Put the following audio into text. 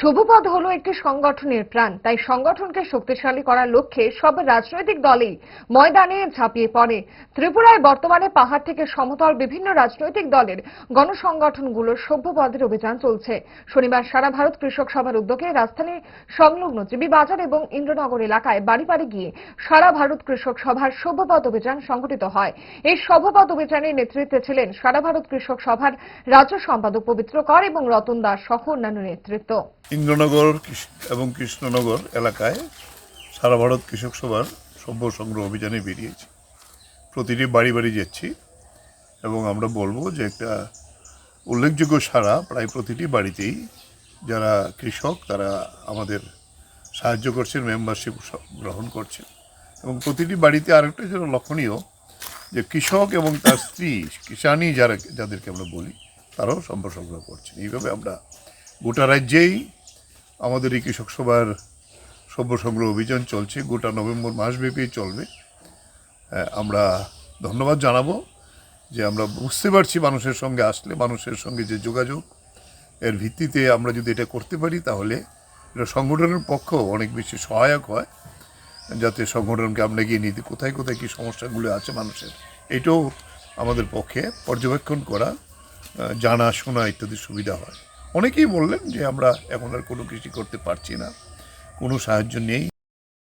শুভপদ হলো একটি সংগঠনের প্রাণ। তাই সংগঠনকে শক্তিশালী করার লক্ষ্যে সব রাজনৈতিক দলেই ময়দানে ঝাঁপিয়ে পড়ে। ত্রিপুরায় বর্তমানে পাহাড় থেকে সমতল বিভিন্ন রাজনৈতিক দলের গণসংগঠনগুলোর সভ্যপদের অভিযান চলছে। শনিবার সারা ভারত কৃষক সভার উদ্যোগে রাজধানী সংলগ্ন জিবি বাজার এবং ইন্দ্রনগর এলাকায় বাড়ি বাড়ি গিয়ে সারা ভারত কৃষক সভার সভ্যপদ অভিযান সংগঠিত হয়। এই সভ্যপদ অভিযানের নেতৃত্বে ছিলেন সারা ভারত কৃষক সভার রাজ্য সম্পাদক পবিত্র কর এবং রতন দাস সহ অন্যান্য নেতৃত্ব। ইন্দ্রনগর এবং কৃষ্ণনগর এলাকায় সারা ভারত কৃষক সভার সভ্য সংগ্রহ অভিযানে বেরিয়েছি। প্রতিটি বাড়ি বাড়ি যাচ্ছি এবং আমরা বলব যে একটা উল্লেখযোগ্য সারা প্রায় প্রতিটি বাড়িতেই যারা কৃষক, তারা আমাদের সাহায্য করছেন মেম্বারশিপ গ্রহণ করছেন। এবং প্রতিটি বাড়িতে আরেকটা যেটা লক্ষণীয়, যে কৃষক এবং তার স্ত্রী কিষানি যারা যাদেরকে আমরা বলি, তারাও সম্পদ সংগ্রহ করছেন। এইভাবে আমরা গোটা রাজ্যেই আমাদের এই কৃষক সভার সভ্য সংগ্রহ অভিযান চলছে। গোটা নভেম্বর মাসব্যাপী চলবে। আমরা ধন্যবাদ জানাব যে আমরা বুঝতে পারছি মানুষের সঙ্গে আসলে, মানুষের সঙ্গে যে যোগাযোগ, এর ভিত্তিতে আমরা যদি এটা করতে পারি, তাহলে এটা সংগঠনের পক্ষেও অনেক বেশি সহায়ক হয়, যাতে সংগঠনকে আমরা গিয়ে নিতে কোথায় কোথায় কী সমস্যাগুলো আছে মানুষের, এটাও আমাদের পক্ষে পর্যবেক্ষণ করা জানা, শোনা ইত্যাদি সুবিধা হয়। অনেকেই বললেন যে আমরা এখন আর কোনো কৃষি করতে পারছি না কোনো সাহায্য নেই।